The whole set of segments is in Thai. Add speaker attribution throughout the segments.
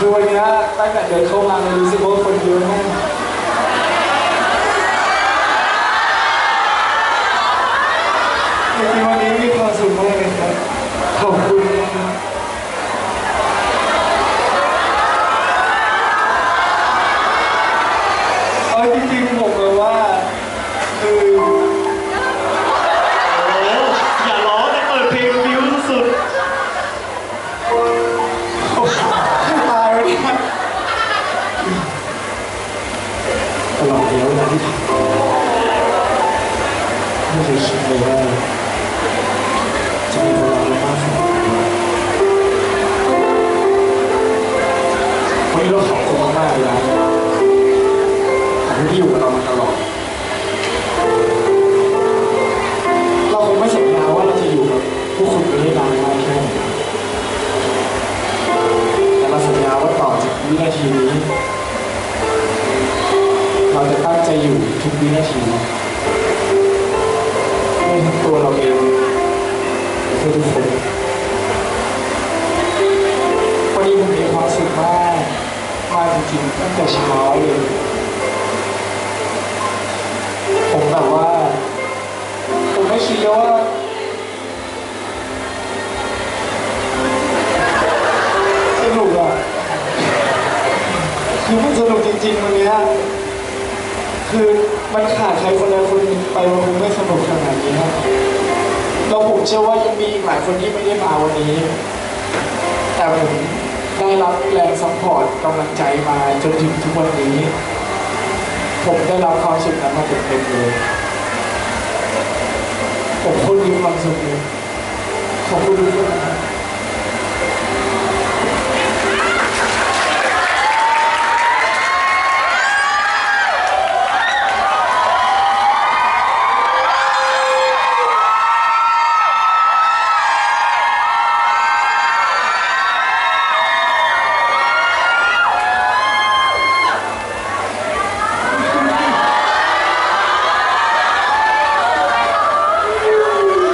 Speaker 1: คือวันนี้ตั้งแต่เดินเข้ามาเลยรู้สึกว่าคนเยอะมากจริงวันนี้มีความสุขมากเลยครับ ขอบคุณนะครับเอาจริงๆผม ใจอยู่ทุก คนที่ไม่ได้มาวันนี้ แต่ผมได้รับแรงซัพพอร์ตกำลังใจมาจนถึงทุกวันนี้ ผมได้รับความสุขนั้นมาเต็มๆเลยผมโคนมีความสุขเลยขอบคุณทุกคนนะครับ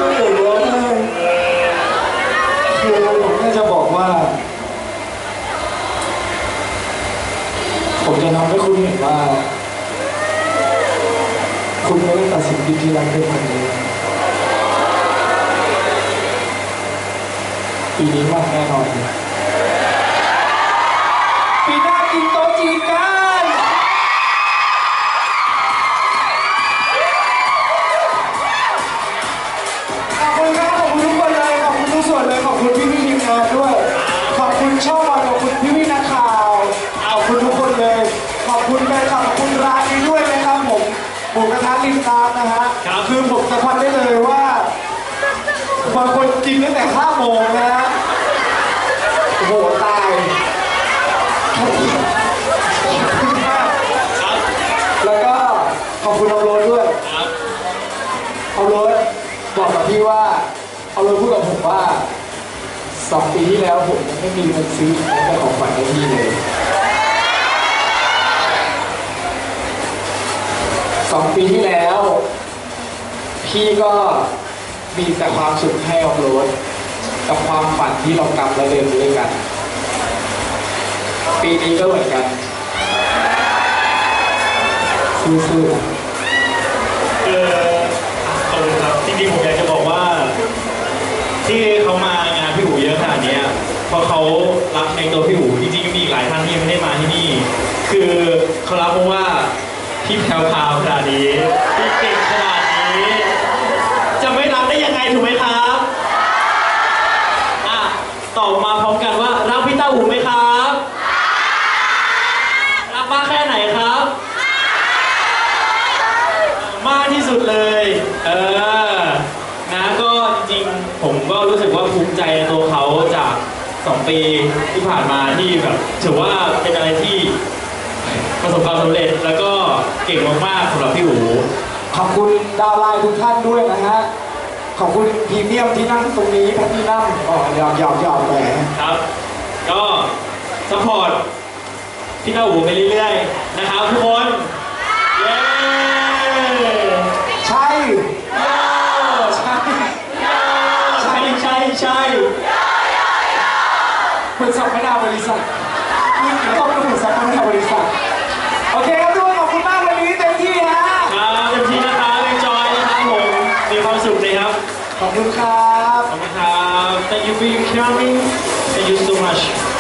Speaker 1: ไม่เห็นร้องไห้คือผมแค่จะบอกว่า ผมจะทำให้คุณเห็นว่า คุณไม่ได้ตัด รักด้วยคนนี้ปีนี้มาแน่นอน บางคนกินตั้งแต่5โมงนะฮะโอ้โหตายขอบคุณมาก
Speaker 2: ครับ
Speaker 1: แล้วก็ขอบคุณเอาโรสด้วย
Speaker 2: ครับ
Speaker 1: เอารถบอกกับพี่ว่าเอารถพูดกับผมว่าสองปีที่แล้วผมยังไม่มีเงินซื้อแม้แต่ของขวัญให้พี่เลยสองปีที่แล้ว พี่ก็ มีแต่ความสุขให้เอารถกับความฝันที่เรากำและเดินไปด้วยกัน ปีนี้ก็เหมือนกันสู้ๆ
Speaker 2: คือขอบคุณครับจริงๆผมอยากจะบอกว่า ที่เขามางานพี่อู๋เยอะขนาดนี้เพราะเขารักในตัวพี่อู๋จริงๆมีอีกหลายท่านที่ยังไม่ได้มาที่นี่ คือเขารักเพราะว่าพี่แพรวพาวขนาดนี้พี่เก่งขนาดนี้ จะไม่รักได้ยังไงถูกไหมครับอะตอบมาพร้อมกันว่ารักพี่เต้าหูไหมครับรักมากแค่ไหนครับ มากที่สุดเลย เออ นะก็จริงๆ ผมก็รู้สึกว่าภูมิ ใจในตัวเขาจาก2ปีที่ผ่านมาที่แบบถือว่าเป็นอะไรที่ประสบความสำเร็จแล้วก็เก่งมากๆสำหรับพี่หู
Speaker 1: ขอบคุณดาวไลน์ทุกท่านด้วยนะฮะ ขอบคุณพรีเมียมที่นั่งตรงนี้แพทที่นั่งอ๋อยาวยาวยาวแหม
Speaker 2: ครับ ก็สปอร์ตพี่เต้าหูไปเรื่อยๆ นะครับทุกคน เย้
Speaker 1: ใช่ ใช่
Speaker 2: ใช่ใช่ใช่
Speaker 1: เหมือนสัมมนาบริษัท ก็ไม่ถึงสักคนในบริษัทโอเคครับทุกคนขอบคุณมากวันนี้เต็มที่ฮะ
Speaker 2: ครับเต็มที่นะครับ enjoy นะครับผม มี ความสุขเลยครับ
Speaker 1: ขอบคุณครับ
Speaker 2: ขอบคุณครับ Thank you for your coming Thank you so much